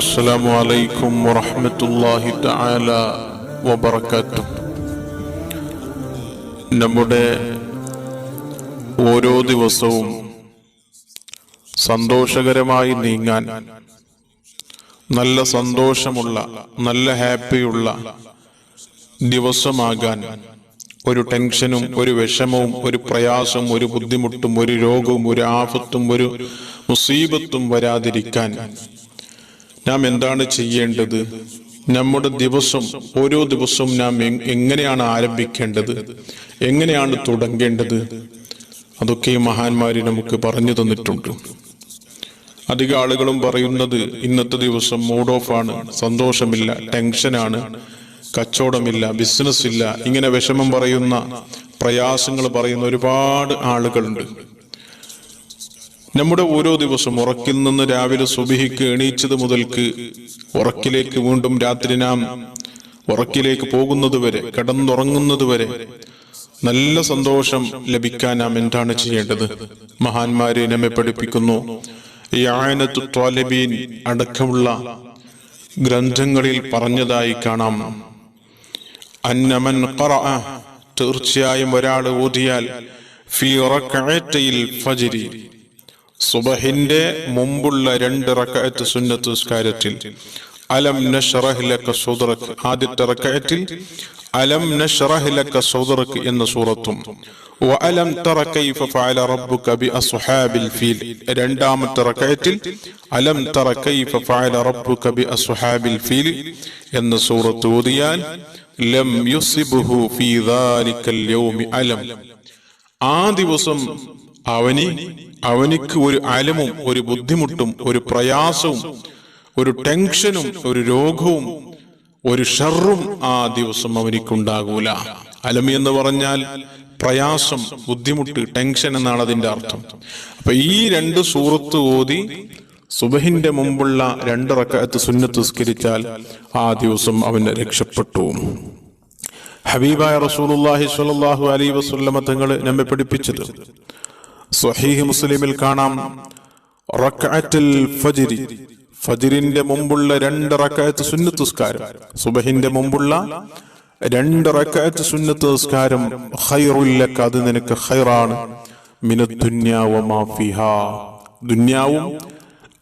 السلام عليكم ورحمة الله تعالى وبركاته നമ്മുടെ ഓരോ ദിവസവും സന്തോഷകരമായി നീങ്ങാൻ നല്ല സന്തോഷമുള്ള നല്ല ഹാപ്പിയുള്ള ദിവസമാകാൻ ഒരു ടെൻഷനും ഒരു വിഷമവും ഒരു പ്രയാസവും ഒരു ബുദ്ധിമുട്ടും ഒരു രോഗവും ഒരു ആപത്തും ഒരു മുസീബത്തും വരാതിരിക്കാൻ നാം എന്താണ് ചെയ്യേണ്ടത്? നമ്മുടെ ദിവസം ഓരോ ദിവസവും നാം എങ്ങനെയാണ് ആരംഭിക്കേണ്ടത്? എങ്ങനെയാണ് തുടങ്ങേണ്ടത്? അതൊക്കെ മഹാന്മാര് നമുക്ക് പറഞ്ഞു തന്നിട്ടുണ്ട്. അധിക ആളുകളും പറയുന്നത് ഇന്നത്തെ ദിവസം മൂഡ് ഓഫ് ആണ് സന്തോഷമില്ല ടെൻഷനാണ് കച്ചവടമില്ല ബിസിനസ് ഇല്ല ഇങ്ങനെ വിഷമം പറയുന്ന പ്രയാസങ്ങൾ പറയുന്ന ഒരുപാട് ആളുകളുണ്ട്. നമ്മുടെ ഓരോ ദിവസം ഉറക്കിൽ നിന്ന് രാവിലെ സുബിഹിക്ക് എണീച്ചത് മുതൽക്ക് ഉറക്കിലേക്ക് വീണ്ടും രാത്രി നാം ഉറക്കിലേക്ക് പോകുന്നത് വരെ കടന്നുറങ്ങുന്നത് വരെ നല്ല സന്തോഷം ലഭിക്കാൻ നാം എന്താണ് ചെയ്യേണ്ടത്? മഹാന്മാരെ നമ്മെ പഠിപ്പിക്കുന്നു. ഈ ആയനത്തു അടക്കമുള്ള ഗ്രന്ഥങ്ങളിൽ പറഞ്ഞതായി കാണാം. അന്നമൻ തീർച്ചയായും ഒരാൾ ഓതിയാൽ ഫി ഫജ്രി. സുബഹിന്റെ മുമ്പുള്ള രണ്ട് റക്അത്ത് സുന്നത്ത് നിസ്കാരത്തിൽ. അലം നഷ്റഹ് ലക സുദ്റക് ആദ്യത്തെ റക്അത്തിൽ അലം നഷ്റഹ് ലക സുദ്റക് എന്ന സൂറത്തും. വഅലം തറ കൈഫ ഫഅല റബ്ബുക ബി അസ്ഹാബിൽ ഫീൽ. രണ്ടാമത്തെ റക്അത്തിൽ അലം തറ ഫഅല റബ്ബുക ബി അസ്ഹാബിൽ ഫീൽ എന്ന സൂറത്ത് ഓതിയാൽ ലം യുസിബുഹു ഫീ ദാലിക്കൽ യൗമി അലം. ആ ദിവസം അവന് അവനിക്ക് ഒരു അലമും ഒരു ബുദ്ധിമുട്ടും ഒരു പ്രയാസവും ഒരു ടെൻഷനും ഒരു രോഗവും ഒരു ഷറും ആ ദിവസം അവനിക്കുണ്ടാകൂല. അലമി എന്ന് പറഞ്ഞാൽ പ്രയാസം ബുദ്ധിമുട്ട് ടെൻഷൻ എന്നാണ് അതിന്റെ അർത്ഥം. അപ്പൊ ഈ രണ്ട് സൂറത്ത് ഓതി സുബഹിന്റെ മുമ്പുള്ള രണ്ട് റക്കത്ത് സുന്നത്ത് സ്കരിച്ചാൽ ആ ദിവസം അവന് രക്ഷപ്പെട്ടു. ഹബീബായ റസൂലുള്ളാഹി സ്വല്ലല്ലാഹു അലൈഹി വസല്ലമ തങ്ങൾ നമ്മെ പഠിപ്പിച്ചത് സ്വഹീഹ് മുസ്ലിമിൽ കാണാം. റക്കാറ്റിൽ ഫജിരി. ഫജിരിന്റെ മുമ്പുള്ള രണ്ട് റക്അത്ത് സുന്നത്ത് നിസ്കാരം സുബഹിന്റെ മുമ്പുള്ള രണ്ട് റക്അത്ത് സുന്നത്ത് നിസ്കാരം ഖൈറുൽ ലക. അത് നിനക്ക് ഹൈറാണ് ദുന്യാവും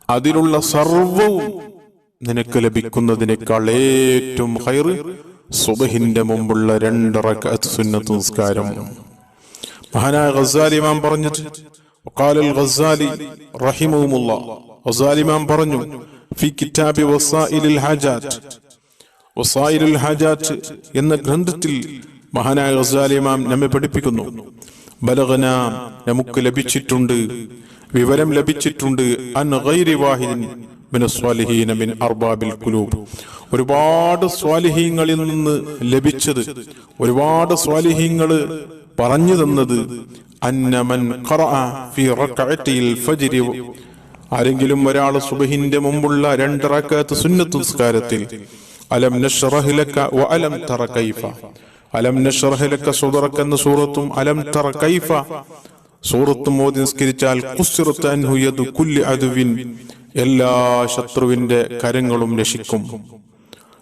അതിലുള്ള സർവവും നിനക്ക് ലഭിക്കുന്നതിനേക്കാൾ ഏറ്റവും ഹൈറ് സുബഹിന്റെ മുമ്പുള്ള രണ്ട് റക്അത്ത് സുന്നത്ത് മഹാനായ ഖസാലി ഇമാം പറഞ്ഞിട്ട് الغزالي رحمه الله ഖസാലി ഇമാം പറഞ്ഞു في كتاب وصائل الحاجات وصائل الحاجات എന്ന ഗ്രന്ഥത്തിൽ മഹാനായ ഖസാലി ഇമാം നമ്മെ പഠിപ്പിക്കുന്നു. ബലഗന നമുക്ക് ലഭിച്ചിട്ടുണ്ട് വിവരം ലഭിച്ചിട്ടുണ്ട് അൻ ഗൈരി വാഹിദിൻ. മിൻ അർബാബിൽ കുലൂബ് ഒരുപാട് സ്വാലിഹീങ്ങളിൽ നിന്ന് ലഭിച്ചത് ഒരുപാട് സ്വാലിഹീങ്ങൾ പറഞ്ഞു തന്നത് അന്നമൻ ഫി ഫജ്രി. ആരെങ്കിലും ഒരാൾ സുബഹിന്റെ മുമ്പുള്ള രണ്ട് റക്അത്ത് സുന്നത്ത് നിസ്കാരത്തിൽ അലം നഷ്റഹ് ലക വ അലം തറ കൈഫ? അലം നഷ്റഹ് ലക സുദറക എന്ന സൂറത്തും അലം തറ കൈഫ? സൂറത്തും മോദി നിസ്കരിച്ചാൽ അൻഹു യദു കുല്ലി അദുവിൻ. എല്ലാ ശത്രുവിന്റെ കരങ്ങളും രക്ഷിക്കും.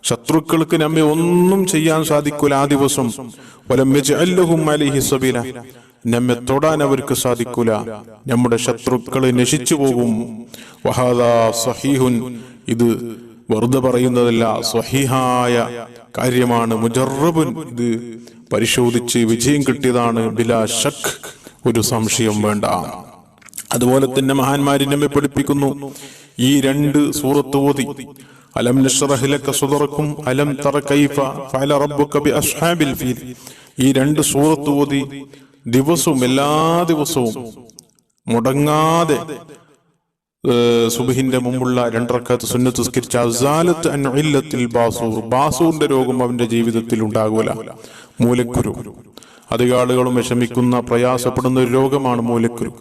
ശത്രുക്കൾക്ക് നമ്മെ ഒന്നും ചെയ്യാൻ സാധിക്കൂല ആ ദിവസം. അലിഹിസബില നമ്മെ തൊടാൻ അവർക്ക് സാധിക്കൂല. നമ്മുടെ ശത്രുക്കൾ നശിച്ചു പോകും. വഹാദാ സഹീഹുൻ. ഇത് വെറുതെ പറയുന്നതല്ല സ്വഹീഹായ കാര്യമാണ്. മുജറബുൻ ഇത് പരിശോധിച്ച് വിജയം കിട്ടിയതാണ്. ബിലാ ഷക് ഒരു സംശയം വേണ്ട. അതുപോലെ തന്നെ മഹാന്മാരി നമ്മെ പഠിപ്പിക്കുന്നു. ഈ രണ്ട് സൂറത്ത് ഓതി. അലം നഷ്റഹ് ലക സുദറക്കും അലം തറ കൈഫ ഫല റബ്ബുക ബി അസ്ഹാബിൽ ഫീൽ ഈ രണ്ട് സൂറത്ത് ഓതി ദിവസവും എല്ലാ ദിവസവും മുടങ്ങാതെ സുബിഹിന്റെ മുമ്പുള്ള രണ്ടറക്കാത്ത് സുന്നത്ത് സ്കരിച്ച അസാലത്ത് അൻ ഇല്ലത്തിൽ ബാസൂർ. ബാസൂറിന്റെ രോഗം അവന്റെ ജീവിതത്തിൽ ഉണ്ടാകൂല മൂലക്കുരു. അധിക ആളുകളും വിഷമിക്കുന്ന പ്രയാസപ്പെടുന്ന ഒരു രോഗമാണ് മൂലക്കുരു.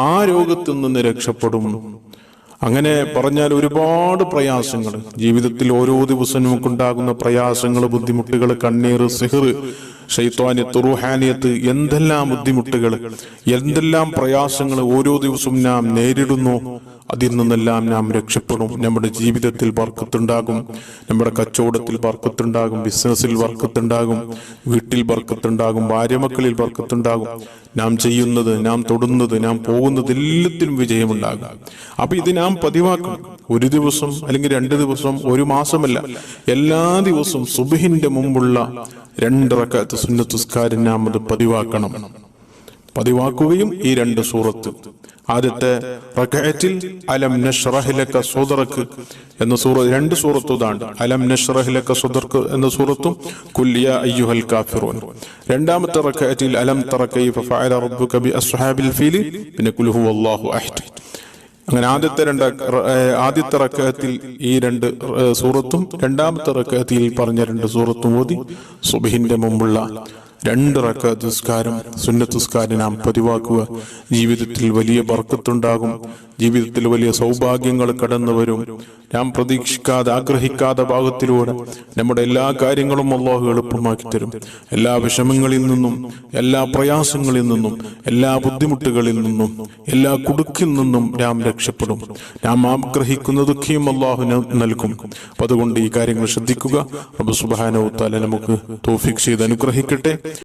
ആ രോഗത്തിൽ നിന്ന് രക്ഷപ്പെടും. അങ്ങനെ പറഞ്ഞാൽ ഒരുപാട് പ്രയാസങ്ങൾ. ജീവിതത്തിൽ ഓരോ ദിവസം നമുക്കുണ്ടാകുന്ന പ്രയാസങ്ങൾ ബുദ്ധിമുട്ടുകൾ കണ്ണീർ സിഹർ ഷെയ്ത്വാനിയത്ത് റുഹാനിയത്ത് എന്തെല്ലാം ബുദ്ധിമുട്ടുകൾ എന്തെല്ലാം പ്രയാസങ്ങൾ ഓരോ ദിവസവും നാം നേരിടുന്നു അതിൽ നിന്നെല്ലാം നാം രക്ഷപ്പെടും. നമ്മുടെ ജീവിതത്തിൽ വർക്കത്തുണ്ടാകും നമ്മുടെ കച്ചവടത്തിൽ വർക്കത്തുണ്ടാകും ബിസിനസ്സിൽ വർക്കത്തുണ്ടാകും വീട്ടിൽ വർക്കത്തുണ്ടാകും ഭാര്യമക്കളിൽ വർക്കത്തുണ്ടാകും. നാം ചെയ്യുന്നത് നാം തൊടുന്നത് നാം പോകുന്നത് എല്ലാത്തിലും വിജയമുണ്ടാകും. അപ്പൊ ഇത് നാം പതിവാക്കും ഒരു ദിവസം അല്ലെങ്കിൽ രണ്ട് ദിവസം ഒരു മാസമല്ല. എല്ലാ ദിവസവും സുബിഹിന്റെ മുമ്പുള്ള രണ്ട് റക്കാത്ത് സുന്നത്തുസ്കാരം നാം അത് പതിവാക്കണം. പതിവാക്കുകയും ഈ രണ്ട് സൂറത്ത്. ആദ്യത്തെ റകഅത്തിൽ അലം നഷ്റഹിലക്ക ലക സുദറക്ക് എന്ന സൂറ രണ്ട് സൂറത്തുതാണ് അലം നഷ്റഹിലക്ക ലക സുദർക്ക് എന്ന സൂറത്തും കുല്ലിയ അയ്യുഹൽ കാഫിറൂൻ. രണ്ടാമത്തെ റകഅത്തിൽ അലം തറക്കൈ ഫഅല റബ്ബുക ബി അസ്ഹാബിൽ ഫീൽ പിന്നെ കുൽ ഹുവല്ലാഹു അഹദ്. അങ്ങനെ ആദ്യത്തെ രണ്ട് ആദ്യത്തെ റക്കത്തിൽ ഈ രണ്ട് സൂറത്തും രണ്ടാമത്തെ റക്കത്തിൽ പറഞ്ഞ രണ്ട് സൂറത്തും ഓതി സുബിഹിന്റെ മുമ്പുള്ള രണ്ട് ദുസ്കാരം നിസ്കാരം സുന്നത്തുസ്കാരം നാം പതിവാക്കുക. ജീവിതത്തിൽ വലിയ ബർക്കത്തുണ്ടാകും. ജീവിതത്തിൽ വലിയ സൗഭാഗ്യങ്ങൾ കടന്നു വരും. നാം പ്രതീക്ഷിക്കാതെ ആഗ്രഹിക്കാതെ ഭാഗത്തിലൂടെ നമ്മുടെ എല്ലാ കാര്യങ്ങളും അള്ളാഹു എളുപ്പമാക്കി തരും. എല്ലാ വിഷമങ്ങളിൽ നിന്നും എല്ലാ പ്രയാസങ്ങളിൽ നിന്നും എല്ലാ ബുദ്ധിമുട്ടുകളിൽ നിന്നും എല്ലാ കുടുക്കിൽ നിന്നും നാം രക്ഷപ്പെടും. നാം ആഗ്രഹിക്കുന്നതൊക്കെയും അള്ളാഹു ന- നൽകും. അതുകൊണ്ട് ഈ കാര്യങ്ങൾ ശ്രദ്ധിക്കുക. റബ്ബ് സുബാനോ വ തആല നമുക്ക് തോഫിക് ചെയ്ത് അനുഗ്രഹിക്കട്ടെ.